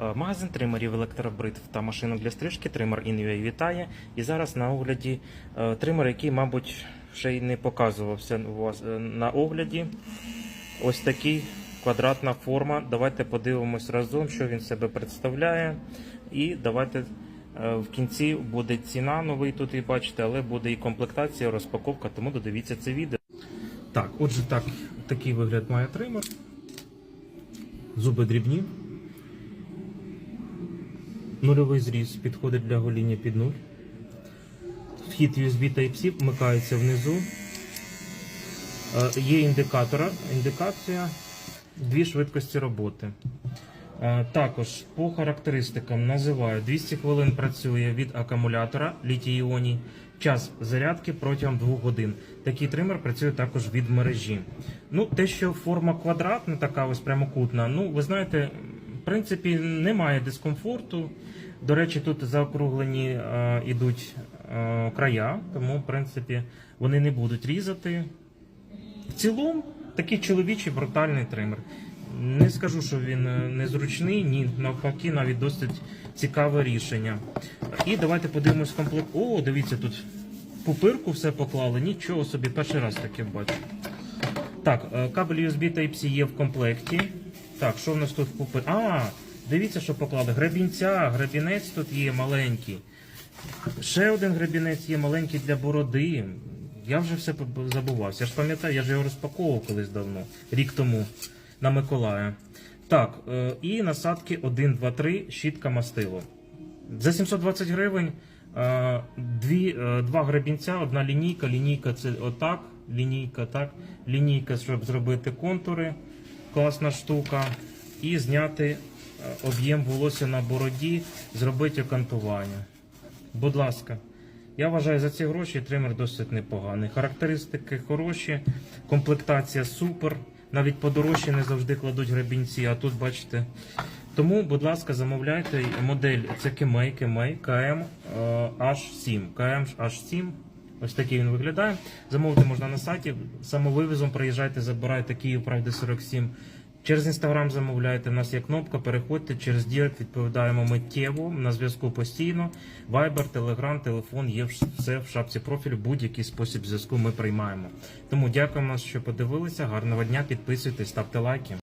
Е, Магазин тримерів електробритв та машинок для стрижки Тример Inua вітає. І зараз на огляді е, тример, який, мабуть, ще й не показувався у вас е, на огляді. Ось такий квадратна форма. Давайте подивимось разом, що він себе представляє. І давайте в кінці буде ціна новий тут і бачите, але буде і комплектація, розпаковка, тому додивіться це відео. Так, отже, так, такий вигляд має тример. Зуби дрібні. Нульовий зріз підходить для гоління під нуль. Вхід USB Type-C вмикається внизу. Е, Є індикатора, індикація, дві швидкості роботи. Е, Також по характеристикам називаю 200 хвилин працює від акумулятора літій-іоній, час зарядки протягом 2 годин. Такий тример працює також від мережі. Ну, те, що форма квадратна, така ось прямокутна, ну ви знаєте, принципі, немає дискомфорту. До речі, тут заокруглені е, ідуть е, края, тому в принципі вони не будуть різати. В цілому такий чоловічий брутальний тример. Не скажу, що він е, незручний, ні, навпаки, навіть досить цікаве рішення. І давайте подивимось комплект. О, дивіться, тут пупирку все поклали. Нічого собі, перший раз таке бачу. Так, е, кабель USB Type-C є в комплекті. Так, що в нас тут в? А, дивіться, що поклали. Гребінця, гребінець тут є маленький. Ще один гребінець є маленький для бороди. Я вже все забувався. Я ж пам'ятаю, я ж його розпаковував колись давно, рік тому на Миколая. Так, е, і насадки 1, 2, 3, щітка мастило. За 720 гривень е, дві, е, два гребінця, одна лінійка. Лінійка це отак, лінійка так, лінійка, щоб зробити контури. Класна штука. І зняти е, об'єм волосся на бороді, зробити окантування. Будь ласка. Я вважаю, за ці гроші тример досить непоганий. Характеристики хороші, комплектація супер. Навіть подорожчі не завжди кладуть гребінці, а тут бачите. Тому, будь ласка, замовляйте модель. Це Кемей, Кемей, КМ е, H7. КМ H7. Ось такий він виглядає. Замовити можна на сайті. Самовивізом приїжджайте, забирайте Київ, правди 47. Через інстаграм замовляйте. У нас є кнопка, переходьте через Дірект, відповідаємо миттєво на зв'язку постійно. Viber, Telegram, телефон є все в шапці профілю. Будь-який спосіб зв'язку ми приймаємо. Тому дякуємо, що подивилися. Гарного дня, підписуйтесь, ставте лайки.